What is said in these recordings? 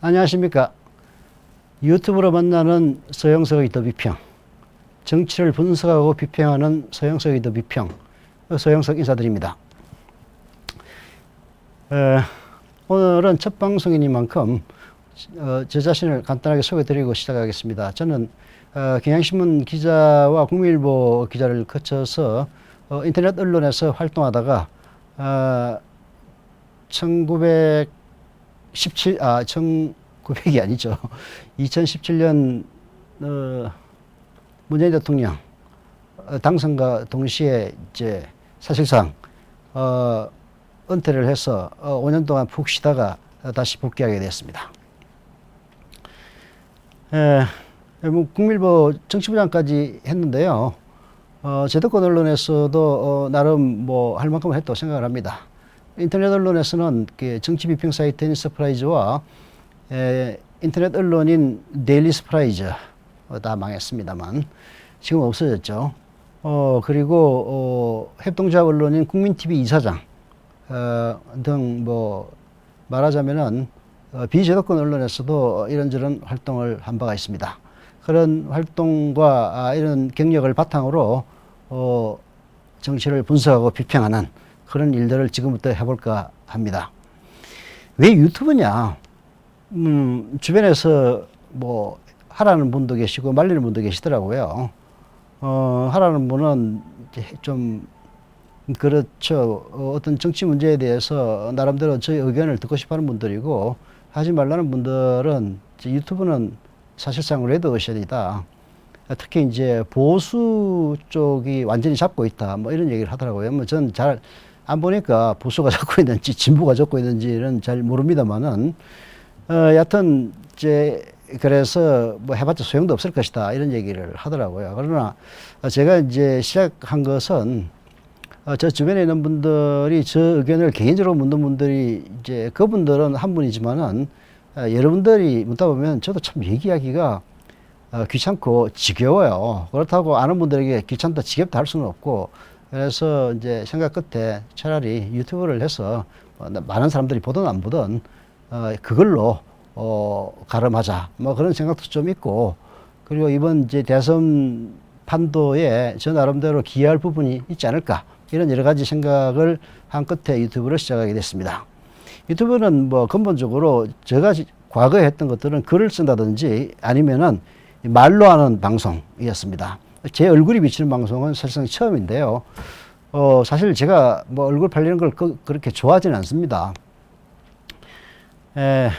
안녕하십니까. 유튜브로 만나는 서영석의 더 비평. 정치를 분석하고 비평하는 서영석의 더 비평. 서영석 인사드립니다. 에, 오늘은 첫 방송이니만큼 어, 제 자신을 간단하게 소개드리고 시작하겠습니다. 저는 어, 경향신문 기자와 국민일보 기자를 거쳐서 어, 인터넷 언론에서 활동하다가 어, 1917, 아, 1900이 아니죠. 2017년, 어, 문재인 대통령 어, 당선과 동시에 이제 사실상, 어, 은퇴를 해서 어, 5년 동안 푹 쉬다가 다시 복귀하게 됐습니다. 에, 뭐 국밀보 정치부장까지 했는데요. 어, 제도권 언론에서도 어, 나름 뭐 할 만큼 했다고 생각을 합니다. 인터넷 언론에서는 그 정치 비평 사이트 인 스프라이즈와 에, 인터넷 언론인 데일리 스프라이즈 어, 다 망했습니다만 지금 없어졌죠. 어, 그리고 어, 협동조합 언론인 국민TV 이사장 어, 등뭐 말하자면은 어, 비제도권 언론에서도 이런저런 활동을 한 바가 있습니다. 그런 활동과 아, 이런 경력을 바탕으로 어, 정치를 분석하고 비평하는 그런 일들을 지금부터 해볼까 합니다. 왜 유튜브냐? 음, 주변에서 뭐 하라는 분도 계시고 말리는 분도 계시더라고요. 어, 하라는 분은 좀 그렇죠. 어, 어떤 정치 문제에 대해서 나름대로 저희 의견을 듣고 싶어 하는 분들이고 하지 말라는 분들은 유튜브는 사실상 레드 오션이다. 특히 이제 보수 쪽이 완전히 잡고 있다. 뭐 이런 얘기를 하더라고요. 뭐 저는 잘 안 보니까 보수가 잡고 있는지 진보가 잡고 있는지는 잘 모릅니다만은 어, 여하튼 이제 그래서 뭐 해봤자 소용도 없을 것이다 이런 얘기를 하더라고요. 그러나 제가 이제 시작한 것은 어, 저 주변에 있는 분들이 저 의견을 개인적으로 묻는 분들이 이제 그분들은 한 분이지만은 어, 여러분들이 묻다 보면 저도 참 얘기하기가 어, 귀찮고 지겨워요. 그렇다고 아는 분들에게 귀찮다, 지겹다 할 수는 없고 그래서 이제 생각 끝에 차라리 유튜브를 해서 어, 많은 사람들이 보든 안 보든 어, 그걸로 어, 가름하자. 뭐 그런 생각도 좀 있고 그리고 이번 이제 대선 판도에 저 나름대로 기여할 부분이 있지 않을까 이런 여러 가지 생각을 한 끝에 유튜브를 시작하게 됐습니다. 유튜브는 뭐 근본적으로 제가 지- 과거에 했던 것들은 글을 쓴다든지 아니면은 말로 하는 방송이었습니다. 제 얼굴이 비치는 방송은 사실상 처음인데요. 어, 사실 제가 뭐 얼굴 팔리는 걸 그, 그렇게 좋아하지는 않습니다. 에,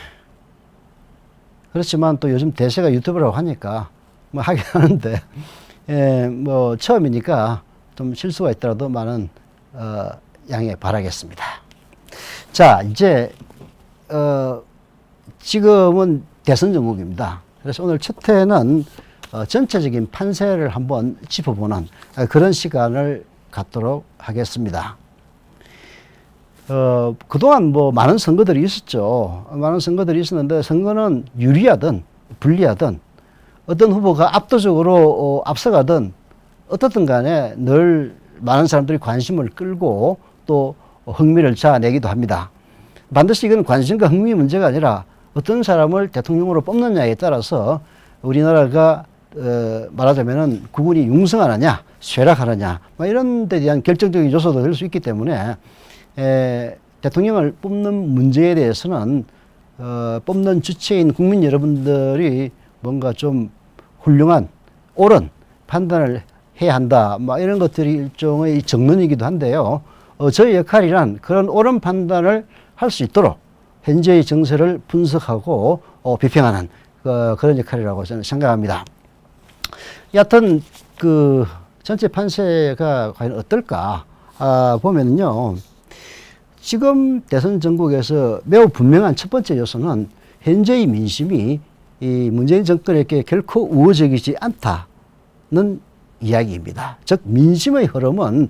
그렇지만 또 요즘 대세가 유튜브라고 하니까 뭐 하긴 하는데, 에, 뭐 처음이니까 좀 실수가 있더라도 많은 어, 양해 바라겠습니다. 자, 이제 어, 지금은 대선 전국입니다. 그래서 오늘 첫 회는 어, 전체적인 판세를 한번 짚어보는 어, 그런 시간을 갖도록 하겠습니다. 어, 그동안 뭐 많은 선거들이 있었죠. 많은 선거들이 있었는데 선거는 유리하든 불리하든 어떤 후보가 압도적으로 어, 앞서가든 어떻든 간에 늘 많은 사람들이 관심을 끌고 또 흥미를 자아내기도 합니다. 반드시 이건 관심과 흥미 문제가 아니라 어떤 사람을 대통령으로 뽑느냐에 따라서 우리나라가 어, 말하자면은 국군이 융성하느냐 쇠락하느냐 뭐 이런 데 대한 결정적인 요소도 될 수 있기 때문에 에, 대통령을 뽑는 문제에 대해서는 어, 뽑는 주체인 국민 여러분들이 뭔가 좀 훌륭한 옳은 판단을 해야 한다. 뭐 이런 것들이 일종의 정론이기도 한데요. 어, 저희 역할이란 그런 옳은 판단을 할 수 있도록 현재의 정세를 분석하고 어, 비평하는 어, 그런 역할이라고 저는 생각합니다. 여하튼 그 전체 판세가 과연 어떨까 아, 보면요. 지금 대선 전국에서 매우 분명한 첫 번째 요소는 현재의 민심이 이 문재인 정권에게 결코 우호적이지 않다는 이야기입니다. 즉 민심의 흐름은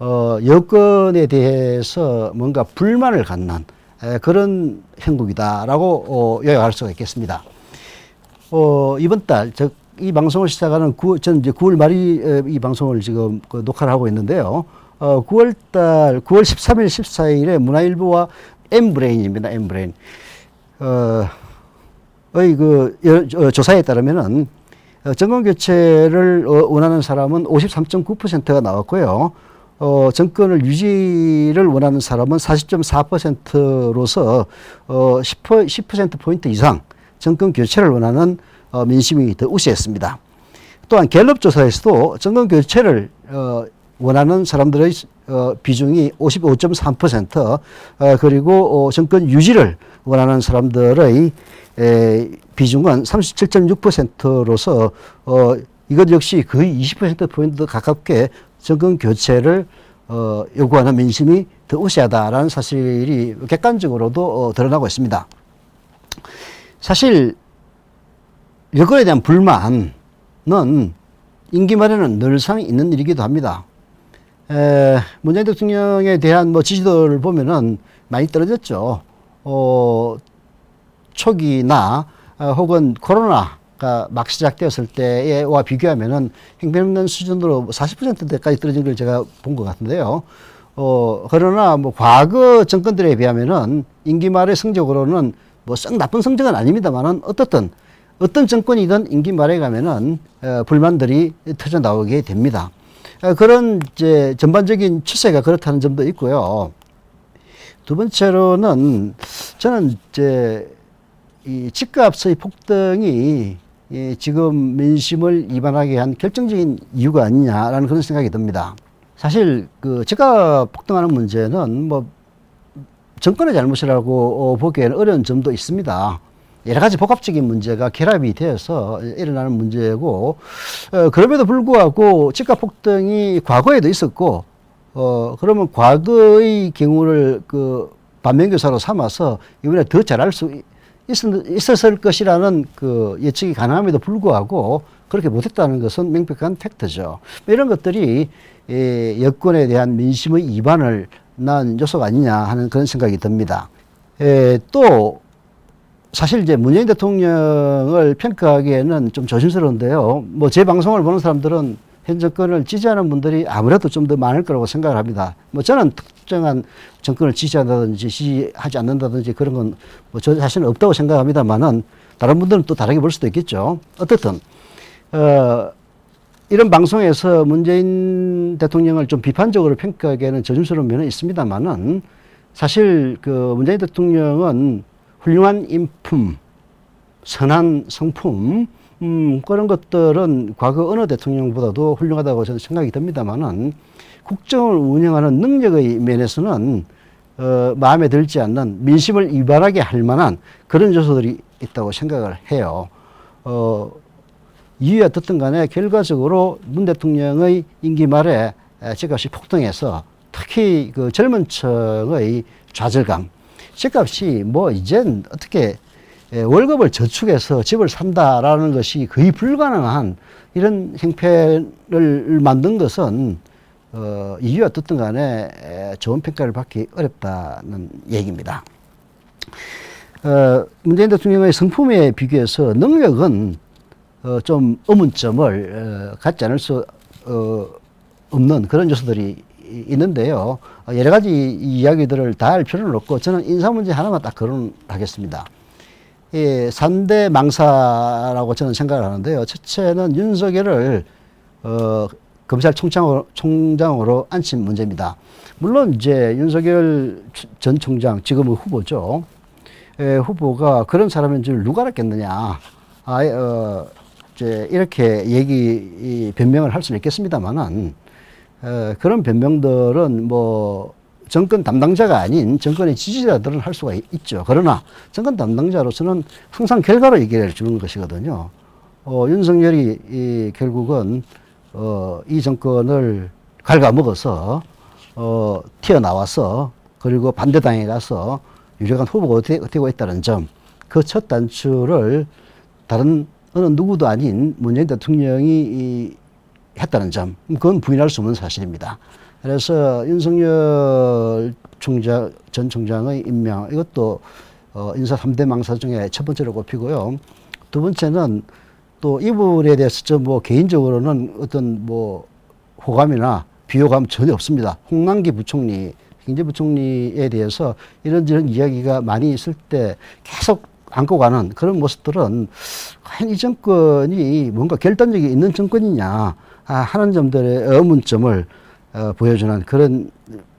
어, 여건에 대해서 뭔가 불만을 갖는 에, 그런 형국이다라고 어, 요약할 수가 있겠습니다. 어, 이번 달, 즉, 이 방송을 시작하는 9, 전 이제 9월 말이 에, 이 방송을 지금 그 녹화를 하고 있는데요. 어, 9월 달, 9월 13일, 14일에 문화일보와 엠브레인입니다. 엠브레인. 어, 그 여- 어, 조사에 따르면은 어, 정권 교체를 어, 원하는 사람은 53.9%가 나왔고요. 어, 정권을 유지를 원하는 사람은 40.4%로서 어, 10%, 10%포인트 이상 정권 교체를 원하는 어, 민심이 더 우세했습니다. 또한 갤럽 조사에서도 정권 교체를 어, 원하는 사람들의 어, 비중이 55.3% 어, 그리고 어, 정권 유지를 원하는 사람들의 에, 비중은 37.6%로서 어, 이것 역시 거의 20%포인트 가깝게 정권 교체를 어, 요구하는 민심이 더 우세하다라는 사실이 객관적으로도 어, 드러나고 있습니다. 사실 여건에 대한 불만은 임기 말에는 늘상 있는 일이기도 합니다. 에, 문재인 대통령에 대한 뭐 지지도를 보면은 많이 떨어졌죠. 어, 초기나 어, 혹은 코로나가 막 시작되었을 때와 비교하면은 형편없는 수준으로 40%대까지 떨어진 걸 제가 본 것 같은데요. 어, 그러나 뭐 과거 정권들에 비하면은 임기 말의 성적으로는 뭐 썩 나쁜 성적은 아닙니다만은 어떻든 어떤 정권이든 임기 말에 가면은 어, 불만들이 터져 나오게 됩니다. 어, 그런 이제 전반적인 추세가 그렇다는 점도 있고요. 두 번째로는 저는 이제 이 집값의 폭등이 이 지금 민심을 이반하게 한 결정적인 이유가 아니냐라는 그런 생각이 듭니다. 사실 그 집값 폭등하는 문제는 뭐 정권의 잘못이라고 어, 보기에는 어려운 점도 있습니다. 여러 가지 복합적인 문제가 결합이 되어서 일어나는 문제고, 어, 그럼에도 불구하고 집값 폭등이 과거에도 있었고, 어, 그러면 과거의 경우를 그 반면교사로 삼아서 이번에 더 잘할 수 있- 있었을 것이라는 그 예측이 가능함에도 불구하고 그렇게 못했다는 것은 명백한 팩트죠. 이런 것들이 예, 여권에 대한 민심의 이반을 낳은 요소가 아니냐 하는 그런 생각이 듭니다. 예, 또 사실 이제 문재인 대통령을 평가하기에는 좀 조심스러운데요. 뭐 제 방송을 보는 사람들은 현 정권을 지지하는 분들이 아무래도 좀 더 많을 거라고 생각을 합니다. 뭐 저는 특정한 정권을 지지한다든지 지지하지 않는다든지 그런 건 뭐 저 자신은 없다고 생각합니다만은 다른 분들은 또 다르게 볼 수도 있겠죠. 어떻든 어 이런 방송에서 문재인 대통령을 좀 비판적으로 평가하기에는 조심스러운 면은 있습니다만은 사실 그 문재인 대통령은 훌륭한 인품, 선한 성품, 음, 그런 것들은 과거 어느 대통령보다도 훌륭하다고 저는 생각이 듭니다만은 국정을 운영하는 능력의 면에서는 어, 마음에 들지 않는 민심을 이발하게 할 만한 그런 요소들이 있다고 생각을 해요. 어, 이유야 어떻든 간에 결과적으로 문 대통령의 임기 말에 에, 집값이 폭등해서 특히 그 젊은 층의 좌절감, 집값이 뭐 이젠 어떻게 에, 월급을 저축해서 집을 산다라는 것이 거의 불가능한 이런 형편을 만든 것은 어, 이유야 어떻든 간에 에, 좋은 평가를 받기 어렵다는 얘기입니다. 어, 문재인 대통령의 성품에 비교해서 능력은 어, 좀 의문점을 어, 갖지 않을 수 어, 없는 그런 요소들이 이- 있는데요. 어, 여러 가지 이 이야기들을 다 할 필요는 없고 저는 인사 문제 하나만 딱 거론하겠습니다. 예, 3대 망사라고 저는 생각을 하는데요. 첫째는 윤석열을 어, 검찰총장으로 총장으로 앉힌 문제입니다. 물론 이제 윤석열 추- 전 총장 지금은 후보죠. 에, 후보가 그런 사람인 줄 누가 알았겠느냐. 아, 어, 이제 이렇게 얘기 이 변명을 할 수는 있겠습니다만은 어, 그런 변명들은 뭐 정권 담당자가 아닌 정권의 지지자들은 할 수가 있- 있죠. 그러나 정권 담당자로서는 항상 결과로 얘기를 주는 것이거든요. 어, 윤석열이 이 되어, 이 정권을 갉아먹어서 어, 튀어나와서 그리고 반대당에 가서 유력한 후보가 되- 되고 있다는 점, 그 첫 단추를 다른 어느 누구도 아닌 문재인 대통령이 이 했다는 점, 그건 부인할 수 없는 사실입니다. 그래서 윤석열 총장, 전 총장의 임명, 이것도 어, 인사 3대 망사 중에 첫 번째로 꼽히고요. 두 번째는 또 이분에 대해서 저뭐 개인적으로는 어떤 뭐 호감이나 비호감 전혀 없습니다. 홍남기 부총리, 경제부총리에 대해서 이런저런 이야기가 많이 있을 때 계속 안고 가는 그런 모습들은 과연 이 정권이 뭔가 결단력이 있는 정권이냐 아, 하는 점들의 의문점을 어, 보여주는 그런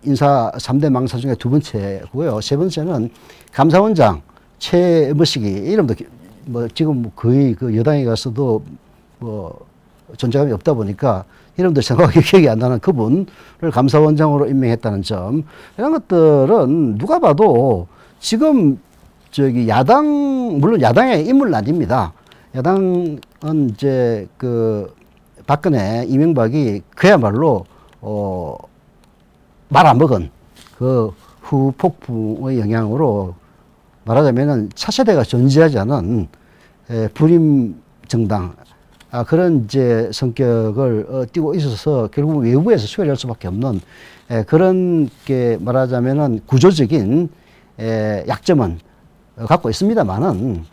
인사 삼대 망사 중에 두 번째고요. 세 번째는 감사원장 최머식이 이름도 기- 뭐 지금 뭐 거의 그 여당에 가서도 뭐 존재감이 없다 보니까 이름도 정확하게 기억이 안 나는 그분을 감사원장으로 임명했다는 점 이런 것들은 누가 봐도 지금 저기 야당 물론 야당의 인물은 아닙니다. 야당은 이제 그 박근혜 이명박이 그야말로 어 말아먹은 그 후폭풍의 영향으로 말하자면은 차세대가 존재하지 않은 에, 불임 정당 아, 그런 이제 성격을 어, 띠고 있어서 결국 외부에서 수혈할 수밖에 없는 에, 그런 게 말하자면은 구조적인 에, 약점은 어, 갖고 있습니다만은.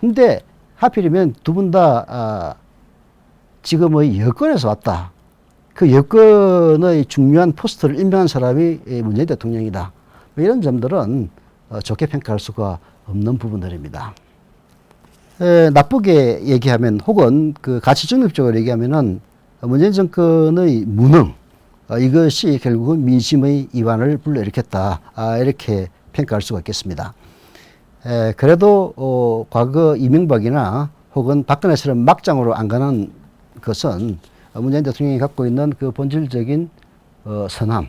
근데 하필이면 두 분다 아, 지금의 여권에서 왔다. 그 여권의 중요한 포스트를 임명한 사람이 이 문재인 대통령이다. 뭐 이런 점들은 어, 좋게 평가할 수가 없는 부분들입니다. 에, 나쁘게 얘기하면 혹은 그 가치 중립적으로 얘기하면은 문재인 정권의 무능 어, 이것이 결국은 민심의 이완을 불러일으켰다 아, 이렇게 평가할 수가 있겠습니다. 에, 그래도 어, 과거 이명박이나 혹은 박근혜처럼 막장으로 안 가는 것은 어, 문재인 대통령이 갖고 있는 그 본질적인 어, 선함,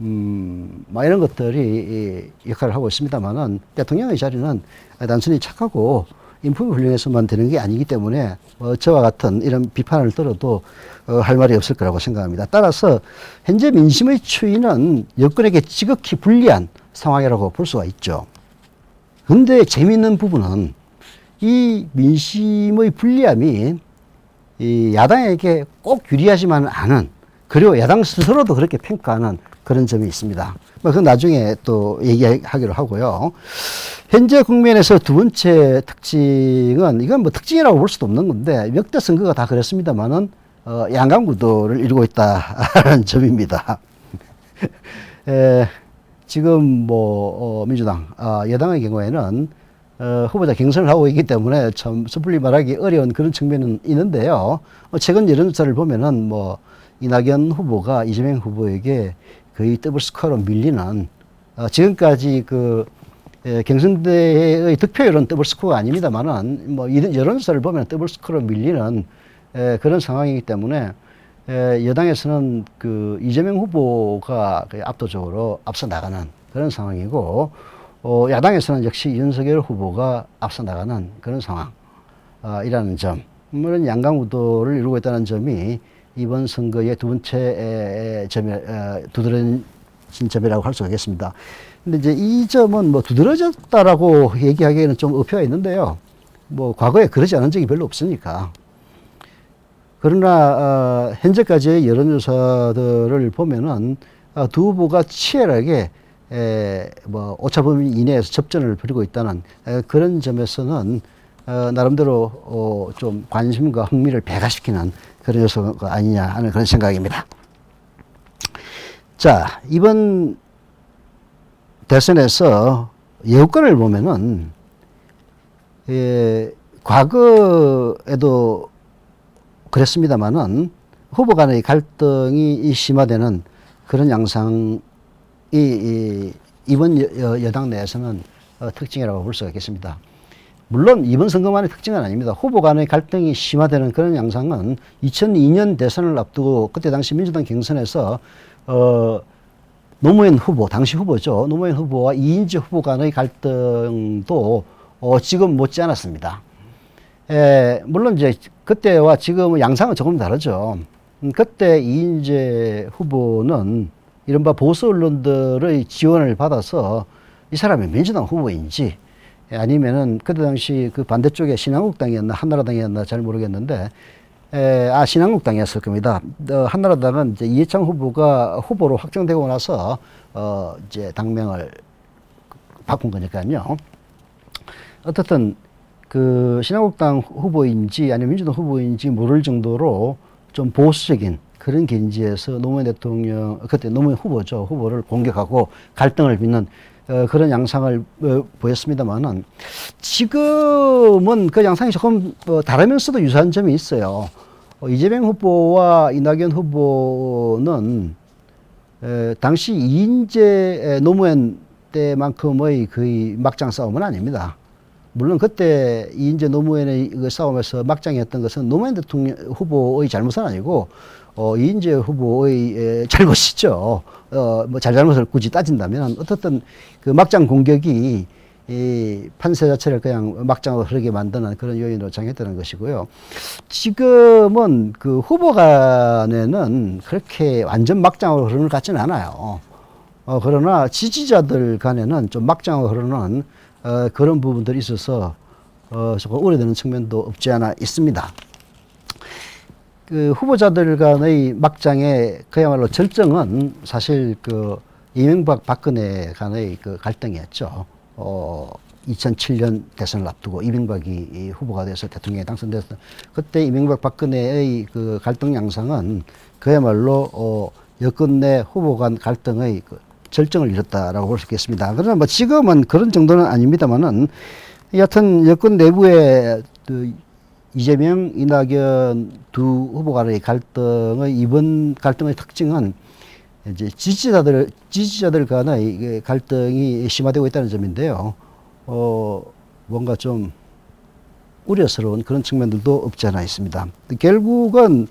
음, 뭐 이런 것들이 이 역할을 하고 있습니다만은 대통령의 자리는 단순히 착하고 인품이 훌륭해서만 되는 게 아니기 때문에 어, 저와 같은 이런 비판을 들어도 어, 할 말이 없을 거라고 생각합니다. 따라서 현재 민심의 추이는 여권에게 지극히 불리한 상황이라고 볼 수가 있죠. 근데 재미있는 부분은 이 민심의 불리함이 이 야당에게 꼭 유리하지만 않은 그리고 야당 스스로도 그렇게 평가하는 그런 점이 있습니다. 뭐 그건 나중에 또 얘기하기로 하고요. 현재 국면에서 두 번째 특징은 이건 뭐 특징이라고 볼 수도 없는 건데 역대 선거가 다 그렇습니다만은 어, 양강 구도를 이루고 있다는 점입니다. 에, 지금 뭐 어, 민주당 아, 여당의 경우에는 어, 후보자 경선을 하고 있기 때문에 참 섣불리 말하기 어려운 그런 측면은 있는데요. 어, 최근 여론조사를 보면은 뭐 이낙연 후보가 이재명 후보에게 거의 더블 스코어로 밀리는 어, 지금까지 그 에, 경선대의 득표율은 더블 스코어가 아닙니다만은 뭐 이런 여론조사를 보면 더블 스코어로 밀리는 에, 그런 상황이기 때문에 에, 여당에서는 그 이재명 후보가 압도적으로 앞서 나가는 그런 상황이고 어, 야당에서는 역시 윤석열 후보가 앞서 나가는 그런 상황이라는 점, 물론 양강 구도를 이루고 있다는 점이 이번 선거의 두 번째 에, 두드러진 점이라고 할 수가 있겠습니다. 근데 이제 이 점은 뭐 두드러졌다라고 얘기하기에는 좀 의표가 있는데요. 뭐 과거에 그러지 않은 적이 별로 없으니까. 그러나 어, 현재까지의 여론조사들을 보면은 어, 두 후보가 치열하게 에, 뭐 오차범위 이내에서 접전을 벌이고 있다는 에, 그런 점에서는 어, 나름대로 어, 좀 관심과 흥미를 배가시키는 그런 요소가 아니냐 하는 그런 생각입니다. 자 이번 대선에서 여건을 보면은 예, 과거에도 그랬습니다만은 후보 간의 갈등이 이 심화되는 그런 양상이 이, 이번 여, 여당 내에서는 어, 특징이라고 볼 수가 있겠습니다. 물론 이번 선거만의 특징은 아닙니다. 후보 간의 갈등이 심화되는 그런 양상은 2002년 대선을 앞두고 그때 당시 민주당 경선에서 어, 노무현 후보, 당시 후보죠. 노무현 후보와 이인재 후보 간의 갈등도 어, 지금 못지 않았습니다. 에, 물론 이제 그때와 지금 양상은 조금 다르죠. 음, 그때 이인재 후보는 이른바 보수 언론들의 지원을 받아서 이 사람이 민주당 후보인지 아니면은 그때 당시 그 반대쪽에 신한국당이었나 한나라당이었나 잘 모르겠는데 에, 아 신한국당이었을 겁니다. 어, 한나라당은 이제 이해창 후보가 후보로 확정되고 나서 어 이제 당명을 바꾼 거니까요. 어떻든 그 신한국당 후보인지 아니면 민주당 후보인지 모를 정도로 좀 보수적인 그런 견지에서 노무현 대통령 그때 노무현 후보죠 후보를 공격하고 갈등을 빚는 어, 그런 양상을 어, 보였습니다만은 지금은 그 양상이 조금 어, 다르면서도 유사한 점이 있어요. 어, 이재명 후보와 이낙연 후보는 에, 당시 이인재 노무현 때만큼의 거의 막장 싸움은 아닙니다. 물론 그때 이인재 노무현의 그 싸움에서 막장이었던 것은 노무현 대통령 후보의 잘못은 아니고 어, 이인재 후보의 에, 잘못이죠. 어, 뭐 잘잘못을 굳이 따진다면 어떻든 그 막장 공격이 이 판세 자체를 그냥 막장으로 흐르게 만드는 그런 요인으로 작용했다는 것이고요. 지금은 그 후보 간에는 그렇게 완전 막장으로 흐르는 것 같지는 않아요. 어, 그러나 지지자들 간에는 좀 막장으로 흐르는 어, 그런 부분들이 있어서 어, 조금 우려되는 측면도 없지 않아 있습니다. 그 후보자들 간의 막장의 그야말로 절정은 사실 그 이명박 박근혜 간의 그 갈등이었죠. 어, 2007년 대선을 앞두고 이명박이 이 후보가 돼서 대통령에 당선돼서 그때 이명박 박근혜의 그 갈등 양상은 그야말로 어, 여권 내 후보 간 갈등의 그 절정을 이뤘다라고 볼 수 있겠습니다. 그러나 뭐 지금은 그런 정도는 아닙니다만은 여하튼 여권 내부의 그 이재명, 이낙연 두 후보 간의 갈등의 이번 갈등의 특징은 이제 지지자들 지지자들 간의 갈등이 심화되고 있다는 점인데요. 어 뭔가 좀 우려스러운 그런 측면들도 없지 않아 있습니다. 결국은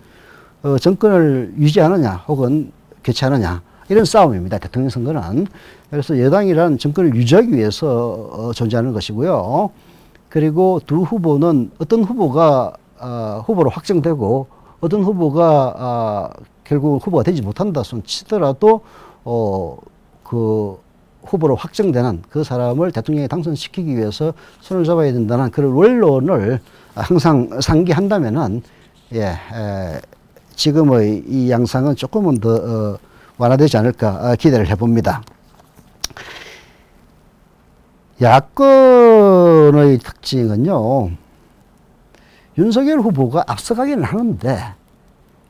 어, 정권을 유지하느냐 혹은 교체하느냐 이런 싸움입니다. 대통령 선거는 그래서 여당이란 정권을 유지하기 위해서 어, 존재하는 것이고요. 그리고 두 후보는 어떤 후보가 어, 후보로 확정되고 어떤 후보가 어, 결국 후보가 되지 못한다 손 치더라도 어, 그 후보로 확정되는 그 사람을 대통령에 당선시키기 위해서 손을 잡아야 된다는 그런 원론을 항상 상기한다면은 예, 에, 지금의 이 양상은 조금은 더 어, 완화되지 않을까 어, 기대를 해봅니다. 야권의 특징은요, 윤석열 후보가 앞서가기는 하는데,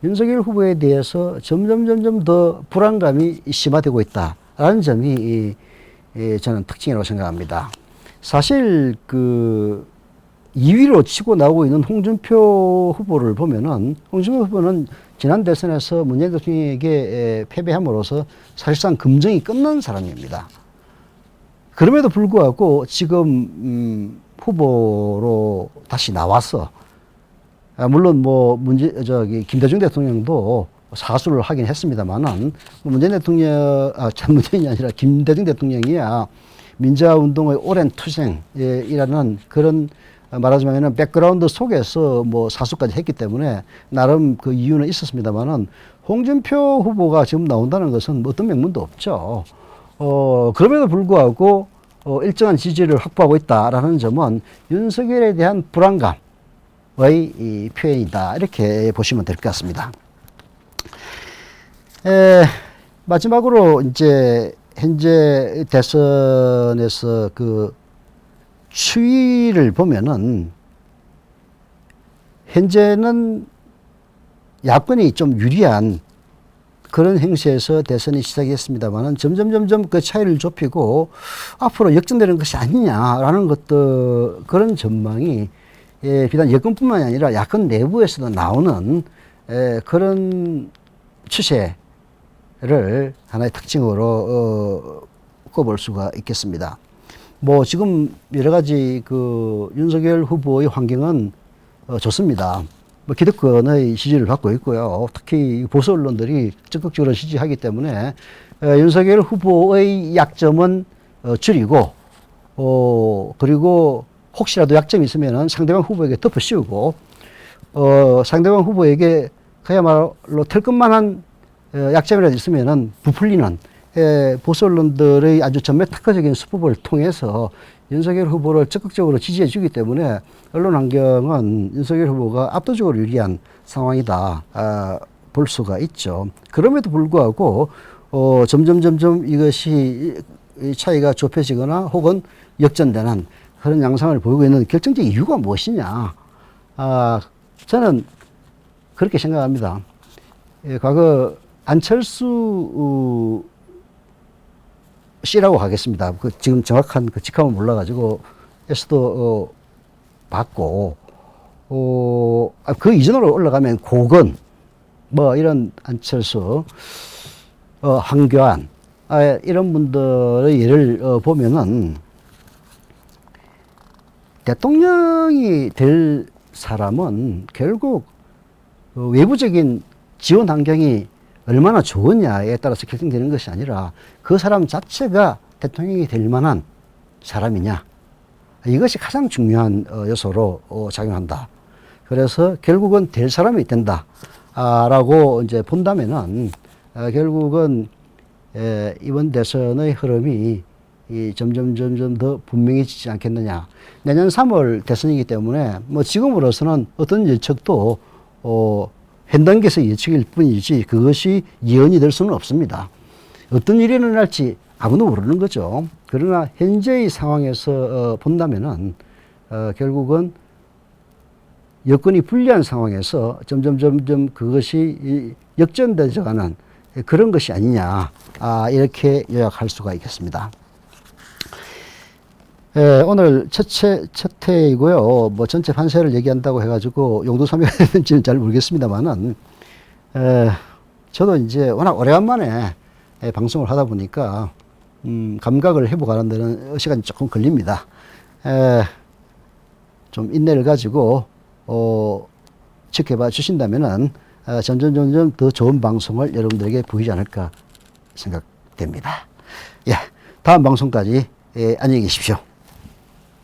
윤석열 후보에 대해서 점점 점점 더 불안감이 심화되고 있다라는 점이 저는 특징이라고 생각합니다. 사실 그 2위로 치고 나오고 있는 홍준표 후보를 보면은 홍준표 후보는 지난 대선에서 문재인 대통령에게 패배함으로써 사실상 금정이 끝난 사람입니다. 그럼에도 불구하고 지금 음, 후보로 다시 나와서 아, 물론 뭐 문제 저기 김대중 대통령도 사수를 하긴 했습니다만은 문재인 대통령 아참 문재인이 아니라 김대중 대통령이야 민주화 운동의 오랜 투쟁이라는 그런 말하자면 백그라운드 속에서 뭐 사수까지 했기 때문에 나름 그 이유는 있었습니다만은 홍준표 후보가 지금 나온다는 것은 뭐 어떤 명분도 없죠. 어, 그럼에도 불구하고 어, 일정한 지지를 확보하고 있다라는 점은 윤석열에 대한 불안감의 이 표현이다. 이렇게 보시면 될 것 같습니다. 에, 마지막으로 이제 현재 대선에서 그 추이를 보면은 현재는 야권이 좀 유리한 그런 행세에서 대선이 시작했습니다만은 점점 점점 그 차이를 좁히고 앞으로 역전되는 것이 아니냐라는 것도 그런 전망이 예, 비단 여권뿐만이 아니라 야권 내부에서도 나오는 예, 그런 추세를 하나의 특징으로 어, 꼽을 수가 있겠습니다. 뭐 지금 여러 가지 그 윤석열 후보의 환경은 어, 좋습니다. 뭐 기득권의 지지를 받고 있고요. 특히 보수 언론들이 적극적으로 지지하기 때문에 어, 윤석열 후보의 약점은 어, 줄이고 어, 그리고 혹시라도 약점이 있으면은 상대방 후보에게 덮어 씌우고 어, 상대방 후보에게 그야말로 털 것만한 어, 약점이라도 있으면은 부풀리는 에, 보수 언론들의 아주 전매 특화적인 수법을 통해서 윤석열 후보를 적극적으로 지지해 주기 때문에 언론 환경은 윤석열 후보가 압도적으로 유리한 상황이다 아, 볼 수가 있죠. 그럼에도 불구하고 어, 점점 점점 이것이 이 차이가 좁혀지거나 혹은 역전되는 그런 양상을 보이고 있는 결정적인 이유가 무엇이냐? 아, 저는 그렇게 생각합니다. 예, 과거 안철수 어, C라고 하겠습니다. 그 지금 정확한 그 직함을 몰라가지고 S도 어, 받고 어, 아, 그 이전으로 올라가면 고건 뭐 이런 안철수 어, 황교안 아, 이런 분들의 예를 어, 보면은 대통령이 될 사람은 결국 어, 외부적인 지원 환경이 얼마나 좋으냐에 따라서 결정되는 것이 아니라 그 사람 자체가 대통령이 될 만한 사람이냐. 이것이 가장 중요한 어, 요소로 어, 작용한다. 그래서 결국은 될 사람이 된다. 아, 라고 이제 본다면은 아, 결국은 에, 이번 대선의 흐름이 이 점점 점점 더 분명해지지 않겠느냐. 내년 3월 대선이기 때문에 뭐 지금으로서는 어떤 예측도 어, 현 단계에서 예측일 뿐이지 그것이 예언이 될 수는 없습니다. 어떤 일이 일어날지 아무도 모르는 거죠. 그러나 현재의 상황에서 어, 본다면은 어, 결국은 여건이 불리한 상황에서 점점 점점 그것이 이 역전되져 가는 그런 것이 아니냐 아, 이렇게 요약할 수가 있겠습니다. 예, 오늘 첫째, 첫 회이고요. 뭐 전체 판세를 얘기한다고 해가지고 용도삼이가 되는지는 잘 모르겠습니다만은, 에, 저도 이제 워낙 오래간만에 예, 방송을 하다 보니까, 음, 감각을 회복하는 데는 시간이 조금 걸립니다. 에, 좀 인내를 가지고, 어, 지켜봐 주신다면은, 어, 점점 점점 더 좋은 방송을 여러분들에게 보이지 않을까 생각됩니다. 예, 다음 방송까지 예, 안녕히 계십시오.